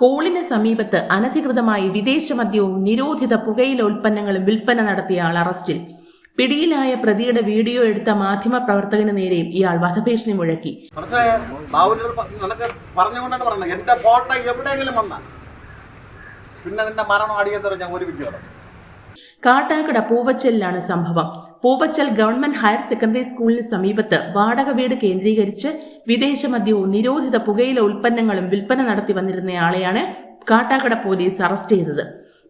സ്കൂളിന് സമീപത്ത് അനധികൃതമായി വിദേശ മദ്യവും നിരോധിത പുകയില ഉൽപ്പന്നങ്ങളും വിൽപ്പന നടത്തിയ ആൾ അറസ്റ്റിൽ. പിടിയിലായ പ്രതിയുടെ വീഡിയോ എടുത്ത മാധ്യമ പ്രവർത്തകന് നേരെയും ഇയാൾ വധഭീഷണി മുഴക്കി. പറഞ്ഞുകൊണ്ടാണ് പറയുന്നത് എന്റെ ഫോട്ടോ എവിടെയെങ്കിലും വന്ന പിന്നെ നിന്റെ മരണം അടിയന്തരം ഞാൻ ഒരു വിദ്യ കാട്ടാക്കട പൂവച്ചലിലാണ് സംഭവം. പൂവച്ചൽ ഗവൺമെന്റ് ഹയർ സെക്കൻഡറി സ്കൂളിന് സമീപത്ത് വാടക വീട് കേന്ദ്രീകരിച്ച് വിദേശ മദ്യവും നിരോധിത പുകയില ഉൽപ്പന്നങ്ങളും വിൽപ്പന നടത്തി വന്നിരുന്നയാളെയാണ് കാട്ടാക്കട പോലീസ് അറസ്റ്റ് ചെയ്തത്.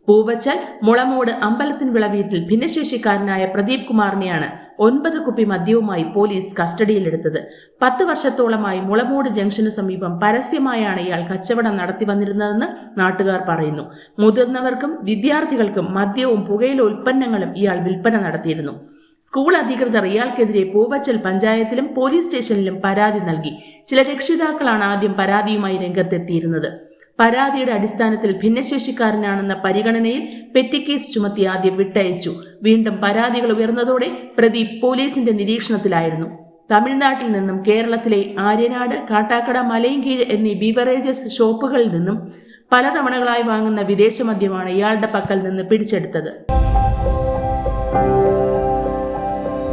പൂവച്ചൽ മുളമൂട് അമ്പലത്തിൻവിള വീട്ടിൽ ഭിന്നശേഷിക്കാരനായ പ്രദീപ് കുമാറിനെയാണ് ഒൻപത് കുപ്പി മദ്യവുമായി പോലീസ് കസ്റ്റഡിയിലെടുത്തത്. പത്ത് വർഷത്തോളമായി മുളമോട് ജംഗ്ഷന് സമീപം പരസ്യമായാണ് ഇയാൾ കച്ചവടം നടത്തി വന്നിരുന്നതെന്ന് നാട്ടുകാർ പറയുന്നു. മുതിർന്നവർക്കും വിദ്യാർത്ഥികൾക്കും മദ്യവും പുകയില ഉൽപ്പന്നങ്ങളും ഇയാൾ വിൽപ്പന നടത്തിയിരുന്നു. സ്കൂൾ അധികൃതർ ഇയാൾക്കെതിരെ പൂവച്ചൽ പഞ്ചായത്തിലും പോലീസ് സ്റ്റേഷനിലും പരാതി നൽകി. ചില രക്ഷിതാക്കളാണ് ആദ്യം പരാതിയുമായി രംഗത്തെത്തിയിരുന്നത്. പരാതിയുടെ അടിസ്ഥാനത്തിൽ ഭിന്നശേഷിക്കാരനാണെന്ന പരിഗണനയിൽ പെറ്റി കേസ് ചുമത്തി ആദ്യം വിട്ടയച്ചു. വീണ്ടും പരാതികൾ ഉയർന്നതോടെ പ്രതി പോലീസിന്റെ നിരീക്ഷണത്തിലായിരുന്നു. തമിഴ്നാട്ടിൽ നിന്നും കേരളത്തിലെ ആര്യനാട് കാട്ടാക്കട മലയൻകീഴ് എന്നീ ബീവറേജസ് ഷോപ്പുകളിൽ നിന്നും പലതവണകളായി വാങ്ങുന്ന വിദേശ മദ്യമാണ് ഇയാളുടെ പക്കൽ നിന്ന് പിടിച്ചെടുത്തത്.